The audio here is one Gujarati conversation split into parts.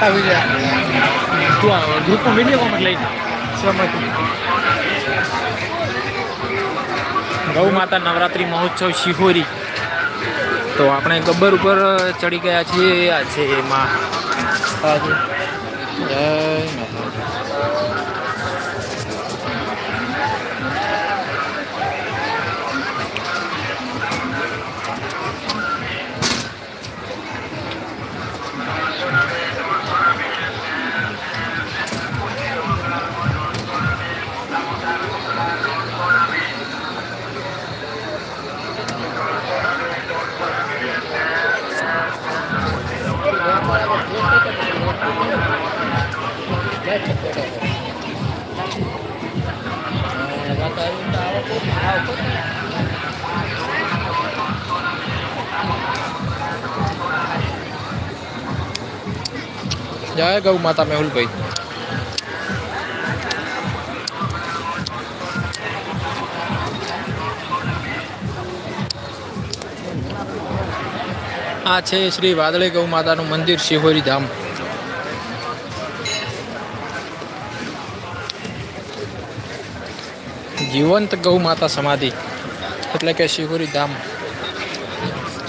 બતાવી છે ગ્રુપમાં વીડિયો કોમેન્ટ લઈને સમજ ગૌ માતા નવરાત્રિ મહોત્સવ શિહોરી. તો આપણે ગબ્બર ઉપર ચડી ગયા છીએ. આ છે એમાં. જય જય ગૌ માતા મેહુલભાઈ. આ છે શ્રી વાદળી ગૌ માતાનું મંદિર શિહોરી ધામ. જીવંત ગૌ માતા સમાધિ. એટલે કે શિહોરી ધામ.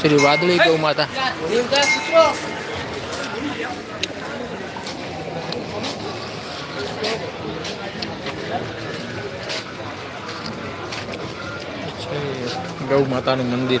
શ્રી વાદળી ગૌ માતા. ગૌ માતાનું મંદિર.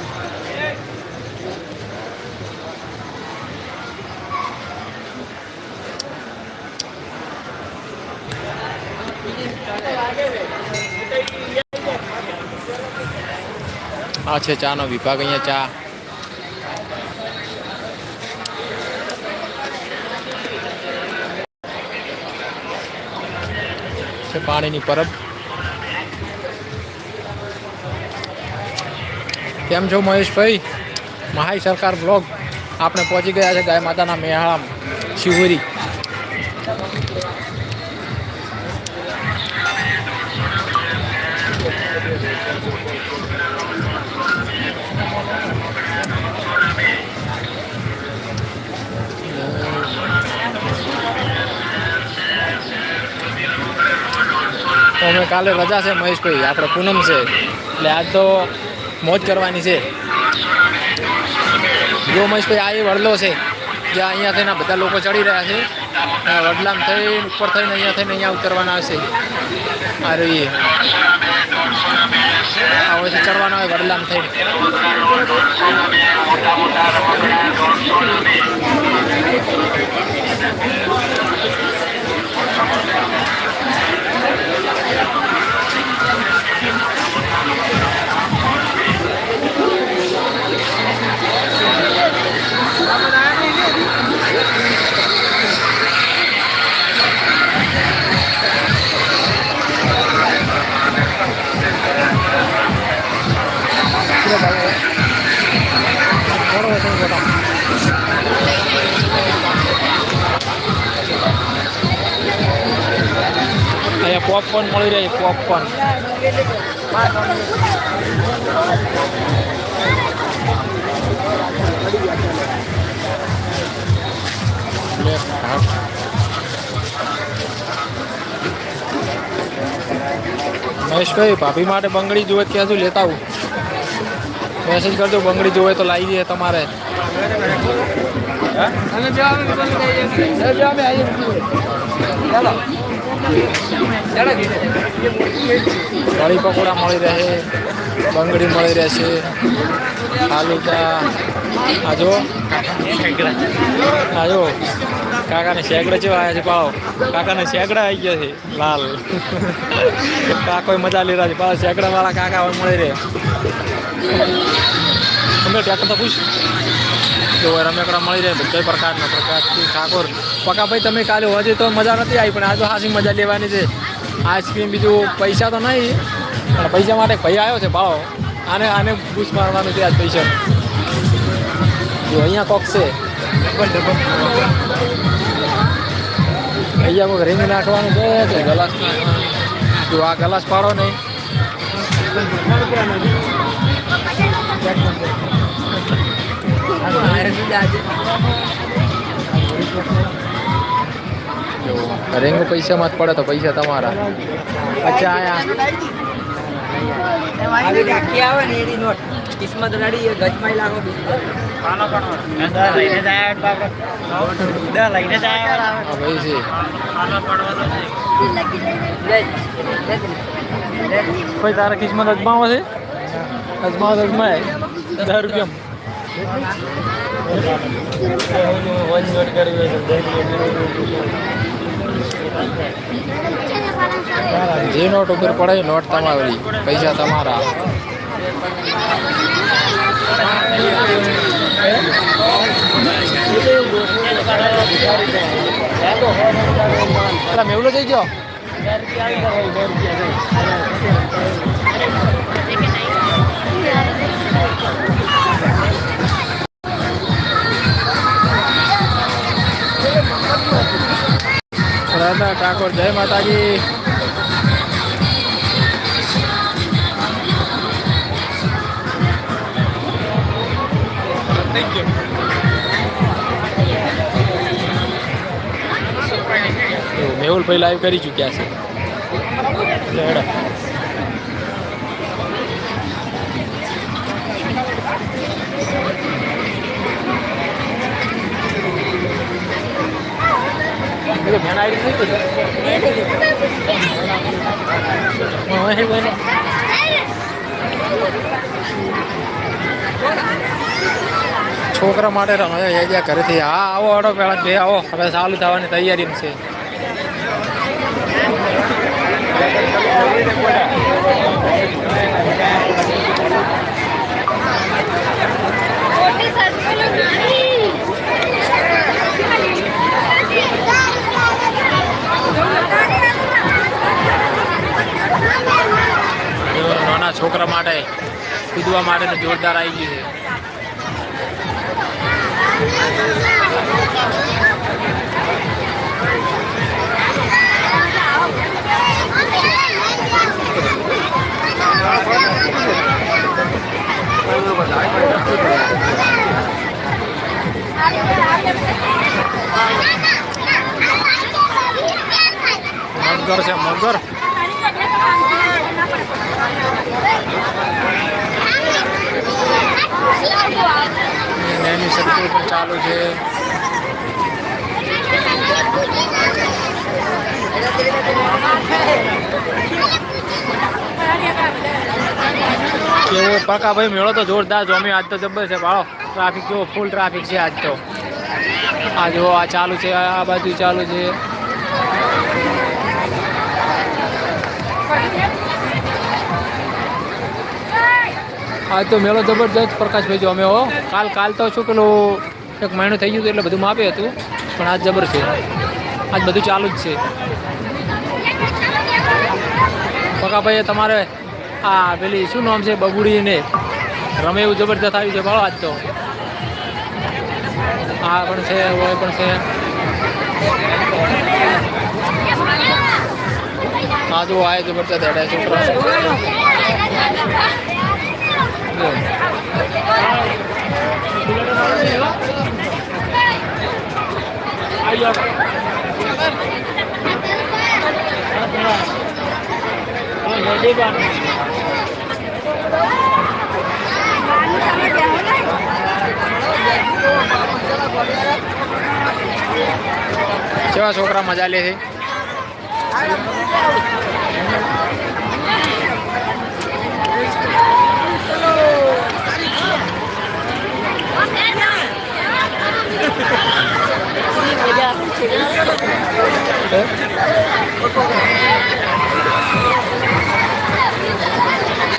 આ છે ચાનો વિભાગ અહીંયા ચા. છે પાણીની પરબ. કેમ છો મહેશભાઈ? મહાઈ સરકાર બ્લોગ. આપણે પહોંચી ગયા છે ગાય માતાના મેહાળામાં. શિવરી. તો અમે કાલે રજા છે મહેશભાઈ, આપણે પૂનમ છે. એટલે આજ તો મોજ કરવાની છે. જો મહેશભાઈ, આ એ વડલો છે જ્યાં અહીંયા થઈને બધા લોકો ચડી રહ્યા છે. વડલામ થઈને, ઉપર થઈને અહીંયા થઈને અહીંયા ઉતરવાના હશે. આ રહીએ ચડવાના હોય વડલામ થઈને. પોપકોર્ન મળી રહે પોપકોર્ન મહેશભાઈ ભાભી માટે બંગડી જોવે ક્યાં સુધી લેતા આવું? મેસેજ કરજો બંગડી જોવે તો લાવી દે તમારે. કઢી પકોડા મળી રહે બંગડી મળી રહેશે ફાલુદા આ જો આ જો કાકાને શેકડા જેવા આવ્યા છે પાળો કાકાને શેકડા આવી ગયા છે લાલ કાકો મજા લઈ રહ્યા છે પાછા શેકડા વાળા કાકા હોય મળી રહે તમે ટેકર તો પૂછ જો રમેકડા મળી રહે બધા પ્રકારના પ્રકાશથી ઠાકોર પકાભાઈ તમે કાલે હોજે તો મજા નથી આવી પણ આ તો હાસી મજા લેવાની છે આઈસ્ક્રીમ બીજું પૈસા તો નહીં પણ પૈસા માટે ભાઈ આવ્યો છે ભાવ આને આને બૂસ મારવાનું છે આજ પૈસા. જો અહીંયા કોક છે. અહીંયા કોઈક રીંગ નાખવાનું છે કે ગલાસ જો આ ગલાસ પાડો નહીં. જો રીંગ પૈસામાં જ પડે તો પૈસા તમારા. અચ્છા, આયા. કિસ્મત એ ગજમાઈ લાગો ભાઈ, તારા કિસ્મત અજમાવો છે? અજમાવો અજમાય. દસ રૂપિયા જે નોટ ઉપર પડે નોટ તમારી પૈસા તમારા. પેલા થઈ ગયો? રાધા ઠાકોર જય માતાજી. મેહુલ મેહુલભાઈ લાઈવ કરી ચૂક્યા છે. એટલે હેડો. એ તો બેન આવી થઈ ગઈ હા, અહીં છોકરા માટે રમે છે જ્યાં ઘરેથી. હા આવો અડો પેલા બે આવો. હવે ચાલુ થવાની તૈયારી છે. મોટી છોકરા માટે કૂદવા માટેનું જોરદાર આવી ગયું છે. મગર છે મગર એની સર્કલ પણ ચાલુ છે. કેવો પાકા ભાઈ મેળો તો જોરદાર જોમી આજ તો જબ્બર છે ભાળો ટ્રાફિક કેવો ફૂલ ટ્રાફિક છે આજ તો. આ જો આ ચાલુ છે, આ બાજુ ચાલુ છે. આજ તો મેળો જબરજસ્ત પ્રકાશભાઈ જો અમે હો. કાલ કાલ તો શું પેલું એક મહિનો થઈ ગયું હતું એટલે બધું માપે હતું, પણ આજ જબર છે. આજ બધું ચાલુ જ છે. પકાભાઈએ તમારે આ પેલી શું નામ છે બગુડીને રમે એવું જબરજસ્ત આવ્યું છે ભાળો આજ તો. આ પણ છે, ઓય પણ છે. હા જો આ જબરજસ્ત હેડે છોકરા. કેવા છોકરા મજા લે છે?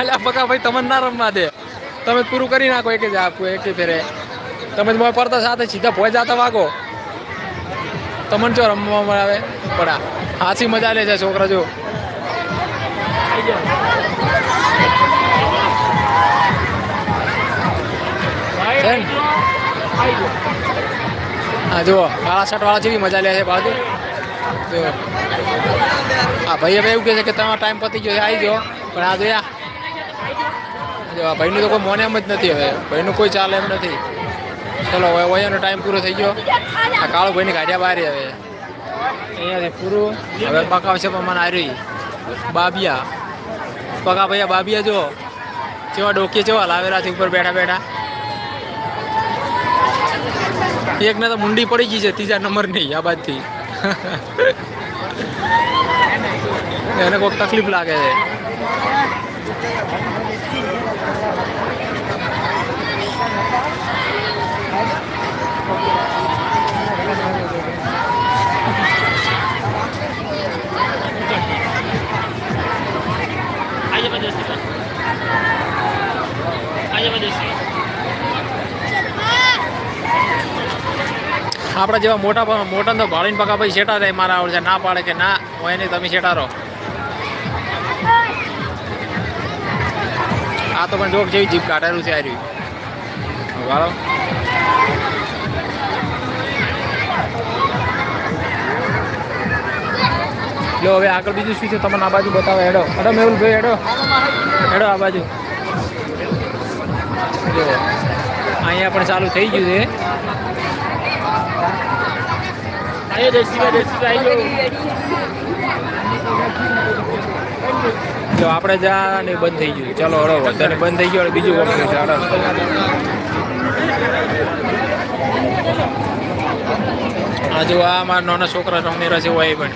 અલા પકા ભાઈ તમને ના રમવા દે. તમે પૂરું કરી નાખો એક જ આપવું એક ફેરે. તમે મારા પડતા સાથે સીધા ભોય જાતા વાગો. તમને જો રમવામાં આવે પડા. હાસી મજા લે છે છોકરા જો. આવી હા, જુઓ કાળા શર્ટ વાળા જેવી મજા લે છે બાજુ. જો હા ભાઈ હવે એવું કહે છે કે તમારો ટાઈમ પતી ગયો છે આવી જાઓ પણ આ જોયા. જો ભાઈનું તો કોઈ મોને એમ જ નથી હવે. ભાઈનું કોઈ ચાલે એમ નથી. ચલો, હવે વયાનો ટાઈમ પૂરો થઈ ગયો. આ કાળો ભાઈની ગાડિયા બહાર હવે. અહીંયાથી પૂરું. હવે પકાવશે પણ મને હારી બાબિયા. પકા ભાઈ બાબિયા જો જેવા ડોકીએ જેવા લાવેલા છે ઉપર બેઠા બેઠા. એકને તો મુંડી પડી ગઈ છે, ત્રીજા નંબર નહીં આ બાજથી. એને કોઈ તકલીફ લાગે છે. આપણા જેવા મોટા મોટા તો ભાળીને પકા ભાઈ શેટા રહે મારા આવડે ના પાડે કે ના હોય નહીં તમે શેટા રહો. આ તો પણ જોક જેવી જીપ કાઢેલું છે આર્યું વાળો લો, હવે આગળ બીજું શું છે? તમને આ બાજુ બતાવે, હેડો. હેડો મેહુલભાઈ હેડો. હેડો આ બાજુ. જો, અહીંયા પણ ચાલુ થઈ ગયું છે. જો, આપણે જા ને બંધ થઈ ગયું. ચાલો, હળો વધારે બંધ થઈ ગયો, બીજું વખત છે? હળો આ મારા નાના છોકરા રમી રહ્યા છે હોય પણ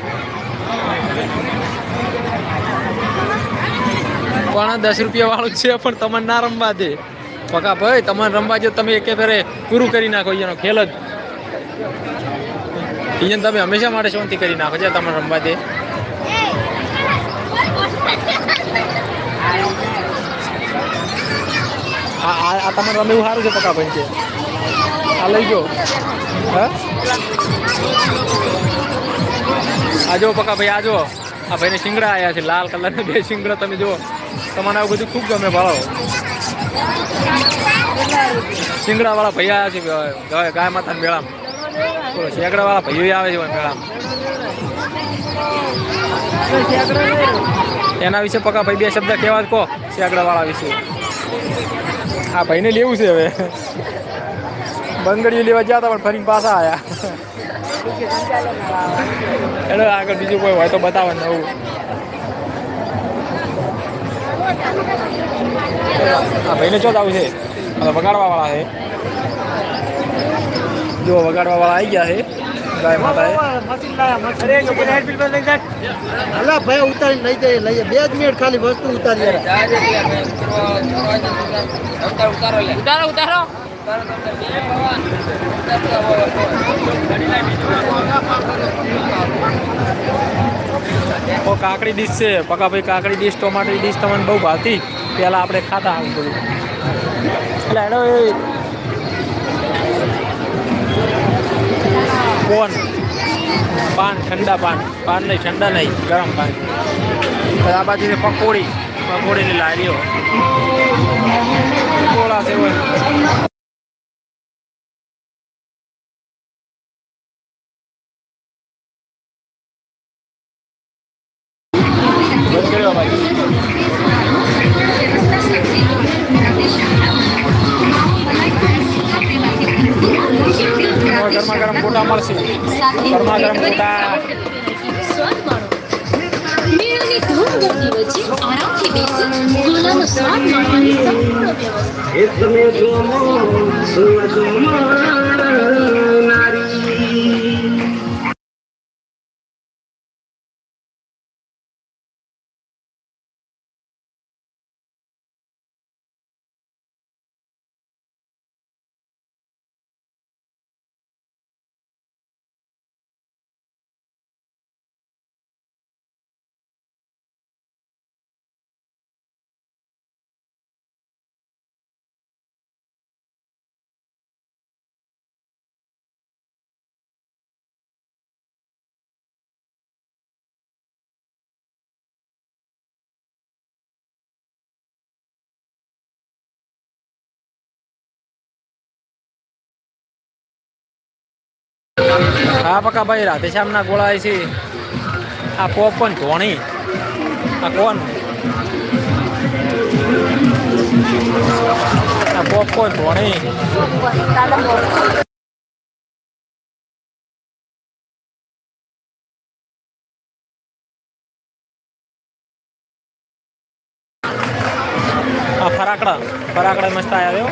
પણ દસ રૂપિયા વાળું છે, પણ તમને ના રમવા દે. પકા, ભાઈ, તમને રમવા જો, તમે એકે ફેરે પૂરું કરી નાખો એનો ખેલ જ. એને તમે હંમેશા માટે શાંતિ કરી નાખો છે, તમારે રમવા દે. આ તમારે રમે સારું છે પકા ભાઈ છે આ લઈ જો. હા? આ જો પકા ભાઈ, આ જો. આ ભાઈને શિંગડા આવ્યા છે, લાલ કલરના બે શિંગડા, તમે જુઓ. તમને આવું બધું ખૂબ ગમે ભાળો શિંગડાવાળા ભાઈ આવ્યા છે ગાય માતાના મેળામાં. બોલો શેકડા વાળા ભાઈઓ આવે છે મેળામાં. એના વિશે પકા ભાઈ બે શબ્દ કહેવા જ કહો શેકડા વાળા વિશે. હા ભાઈને લેવું છે હવે. બંગડીઓ લેવા ગયા હતા, પણ ફરીને પાછા આવ્યા એનો આગળ બીજું કોઈ હોય તો બતાવો નવું. હા ભાઈને ચો આવું છે વગાડવા વાળા છે. જો વગાડવા વાળા આવી ગયા છે. ગાય માતા અલા ભાઈ ઉતારી લઈ જઈએ લઈએ બે જ મિનિટ ખાલી વસ્તુ ઉતારી ઉતારો. ઉતારો કાકડી ડીશ છે. પકા ભાઈ કાકડી ડીશ ટોમાટો ડીશ તમને બહુ ભાવતી. પહેલાં આપણે ખાતા આવું બધું. એટલે એનો કોણ? પાન, ઠંડા પાન. પાન નહીં, ઠંડા નહીં, ગરમ પાન. આ બાજુ પકોડી. પકોડીની લારીઓ. પકોડા છે સ્વાદ માણવાની સંપૂર્ણ વ્યવસ્થા હા પકા ભાઈ રાધેશ્યામના ગોળા છે. આ પોપન ધોણી. આ કોણ? આ પોપકોર્ન ધોણી. આ ફરાકડા. ફરાકડા મસ્ત આવ્યો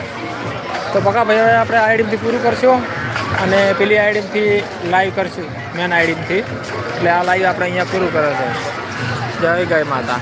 તો પકા ભાઈ આપણે આઈડી પૂરું કરશું. અને પેલી આઈડીમથી લાઈવ કરશું મેન આઈડીમથી એટલે આ લાઈવ આપણે અહીંયા પૂરું કરે છે. જય ગાય માતા.